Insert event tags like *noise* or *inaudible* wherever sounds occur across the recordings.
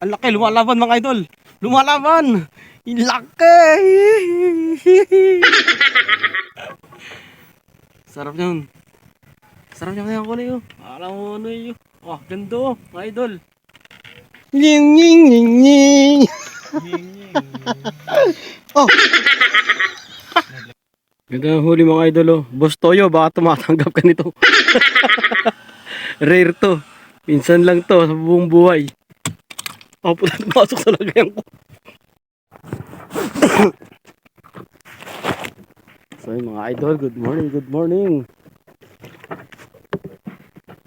Ang laki, lumalaban mga idol. Lumalaban. Ang laki. *laughs* Sarap yun. Sarap niya kaya ko na yun. Alam mo ano yun. Oh, ganda oh, mga idol. Nying, nying, nying, nying. *laughs* oh. Ganda ng huli mga idol oh. Boss Toyo, baka tumatanggap ka nito. *laughs* Rare to. Minsan lang to sa buong buhay. Oh, puta, pasok talaga yan ko. *coughs* so yun, mga idol, good morning, good morning.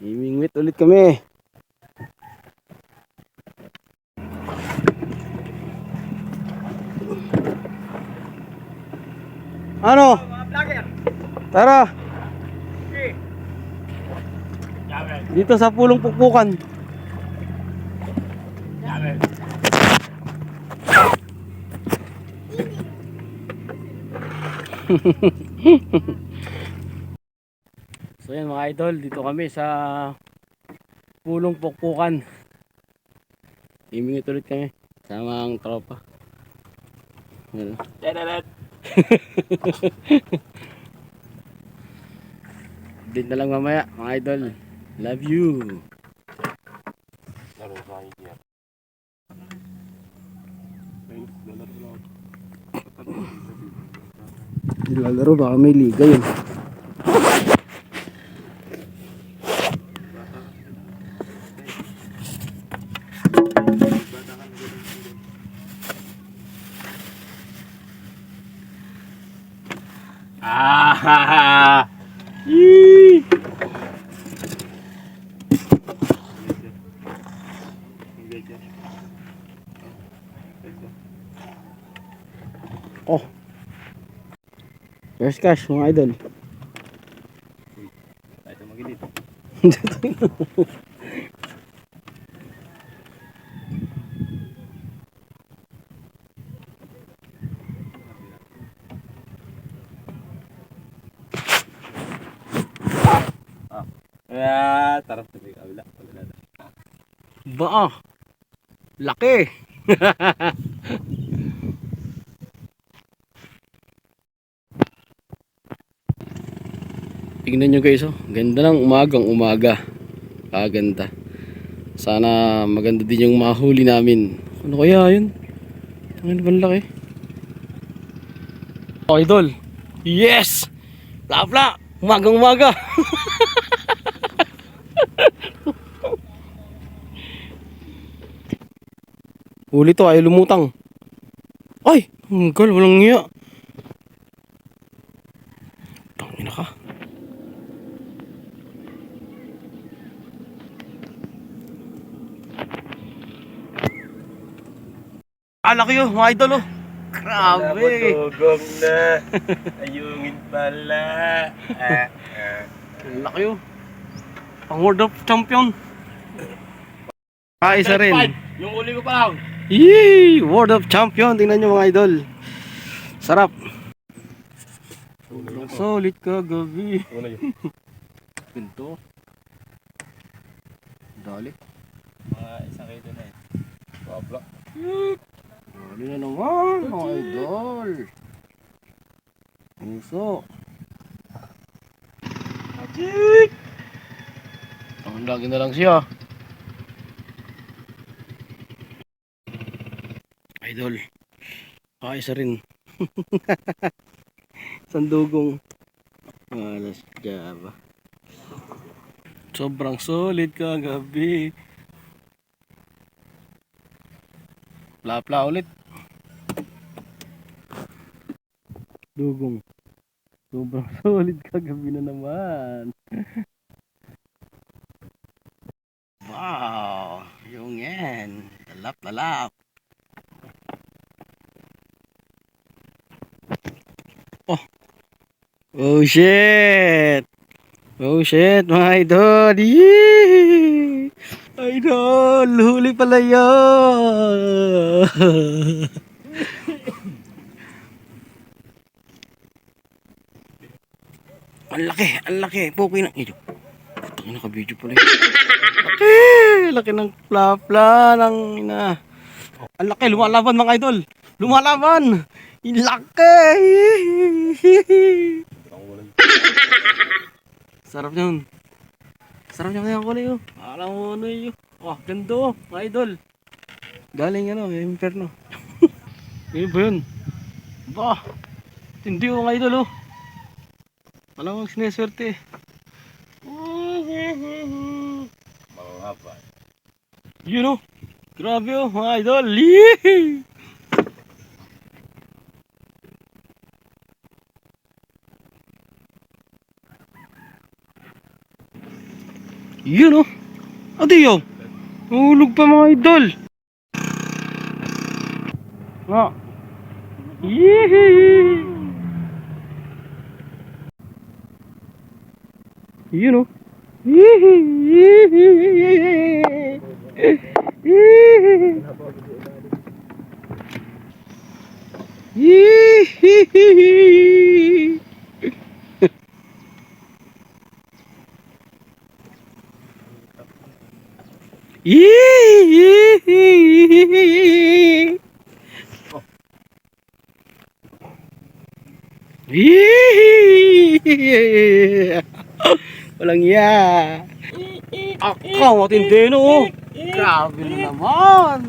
Imingwit ulit kami. Ano? Tara. Dito sa pulong pukpukan. So yan mga idol, dito kami sa pulong pukpukan. Imingit ulit kami. Sama ang tropa. *laughs* Update na lang mamaya, mga idol. Love you. Nilalaro baka may liga yun. Ah! Yee! Oh. First cash, mga idol. Ito magilid. Ah, tarap sa kabila. Kabila. Ba? Laki. *laughs* Tingnan nyo guys oh. Ganda ng umagang umaga. Kaganda. Sana maganda din yung mahuli namin. Ano kaya yun? Ano ba laki? Oh, idol. Yes! Bla bla! Umagang umaga! *laughs* Huli to, ay lumutang. Ay! Hanggal, walang ngiya. Tangina ka. Ah, laki yun, mga idol oh. Grabe. Tugong na. *laughs* Ayungin pala. Ah, ah. Ang laki yun. Pang World of Champion. Ah, isa rin. Yung uli ko pa lang. Yee! World of Champion. Tingnan nyo mga idol. Sarap. Solid ka gabi. *laughs* Pinto. Dali. Mga isang kayo na eh. Wabla. Dali na naman mga idol. Puso. Ajik! Ang lagi na lang siya. Idol. Ah, isa rin. *laughs* Sandugong. Alas Java. Sobrang solid kagabi. Pla-pla ulit. Dugong. Sobrang *laughs* solid kagabi na naman. wow! Yung yan. Lalap, lalap. Oh. Oh shit! Oh shit, mga idol! Yee! Idol! Huli pala yan! *laughs* ang laki, ang laki. Pupoy na. Ito. Ang naka-video pala yun. Laki! Laki ng plapla ng ina. Ang laki, lumalaban mga idol. Lumalaban! Laki! Sarap yun. Sarap niya kaya kulay oh. Alam mo ano yun. Oh, ganda oh, mga idol. Galing ano, imperno. *laughs* Yun ba yun? Ba, hindi oh mga idol oh. Alam mo, sineswerte. Mahaba. Yun oh. Grabe oh, mga idol. Yun oh. Adi oh. Hulog pa mga idol. Nga. Yee! Yun oh. Yee! Walang iya. Ako, matindi no. Grabe na naman.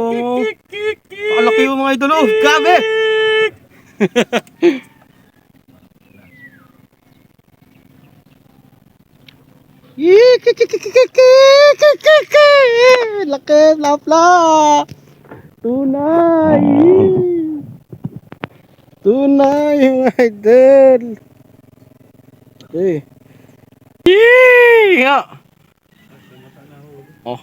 Oh, Nakalaki yung mga idol oh. Grabe. *laughs* Laki, lapla. Tunay. Tunay, mga idol. Okay. Nga. Oh.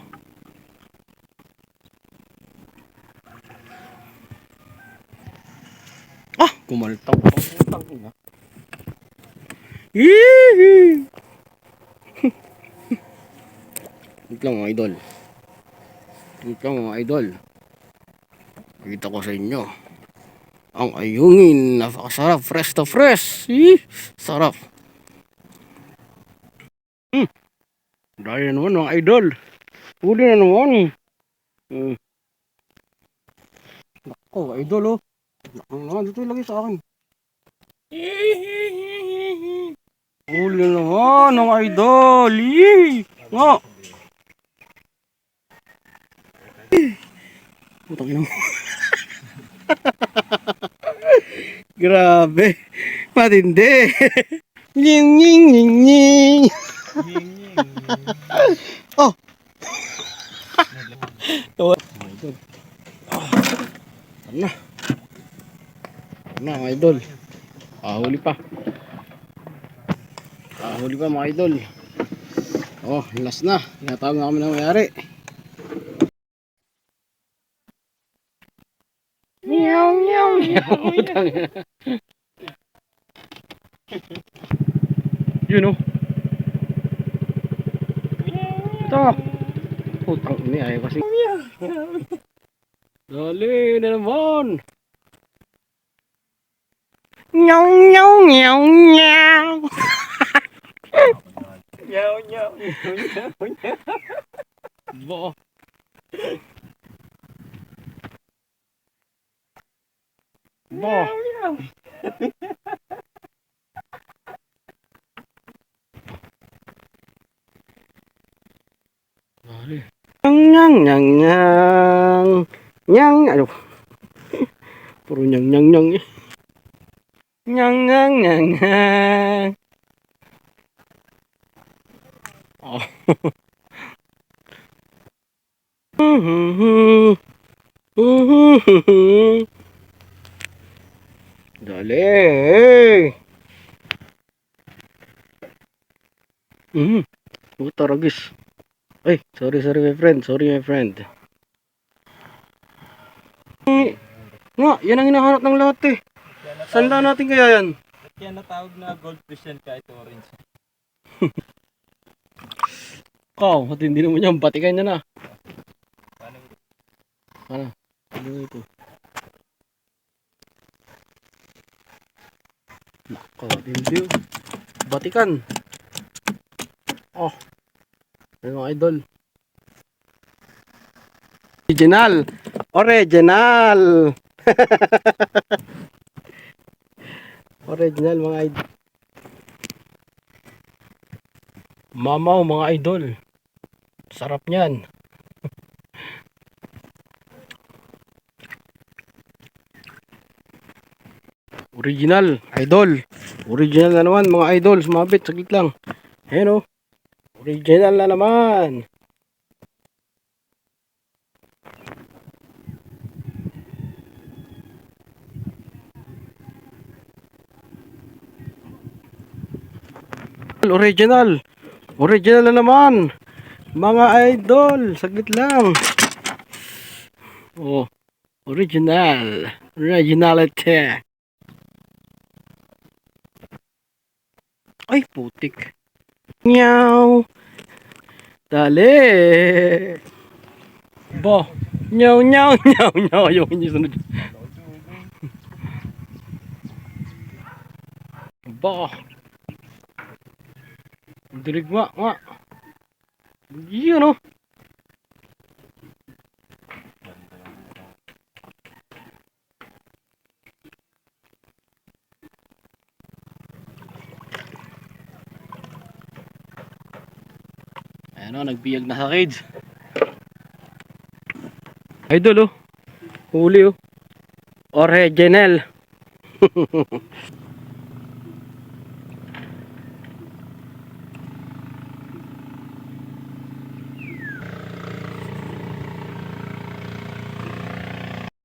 Ah, kumaltang putang ina. Yee! Wait lang mga idol. Wait lang mga idol. Kita ko sa inyo. Ang ayungin, napakasarap, fresh to fresh. Eh, sarap. Hmm. Dahil naman mga idol. Huli na naman. Hmm. Nako, idol oh. Nako, dito ilagay sa akin. Huli na naman ng idol. Yee! Nga. Putang ina mo. *laughs* Grabe. Matindi. Nying nying nying nying. *laughs* oh. *laughs* Mga idol. Ah. Ano? Ano mga idol? Ah, huli pa. Ah, huli pa mga idol. Oh, last na. Tinatawag na kami ng mayari. Putang *laughs* ina. Yun oh. Ito. Putang ini ayaw kasi. Dali na naman. Meow, meow, meow, meow. Nyaw, nyaw, nyaw, nyaw, nyaw. Bo. Bo. Nyang nyang nyang nyang. Ano? Puro nyang nyang nyang. Nyang nyang nyang nyang. Oh. Dali. Hmm. Puta ragis. Ay, sorry, sorry my friend. Sorry my friend. Eh, Nga, yan ang hinahanap ng lahat eh. Saan lang natin kaya yan? Kaya natawag na goldfish yan kahit orange. *laughs* Oh, at hindi naman yan. Batikan niya na. Paano? Ano? Ano ito? Nako, oh. Batikan. Oh. Ayun mga idol. Original. Original. *laughs* Original mga idol. Mamaw mga idol. Sarap niyan. Original, idol. Original na naman mga idol. Sumabit, saglit lang. Ayan o. Original na naman. Original. Original na naman. Mga idol, saglit lang. Oh, original. Originality. Ay, putik. Nyaw. Dali. Ba. Nyaw, nyaw, nyaw, nyaw. Ayaw niya sunod. Ba. Dilig nga, nga. Yun oh. Ayan o, nagbiyag na sa kids. Idol oh. Huli oh. Original. *laughs*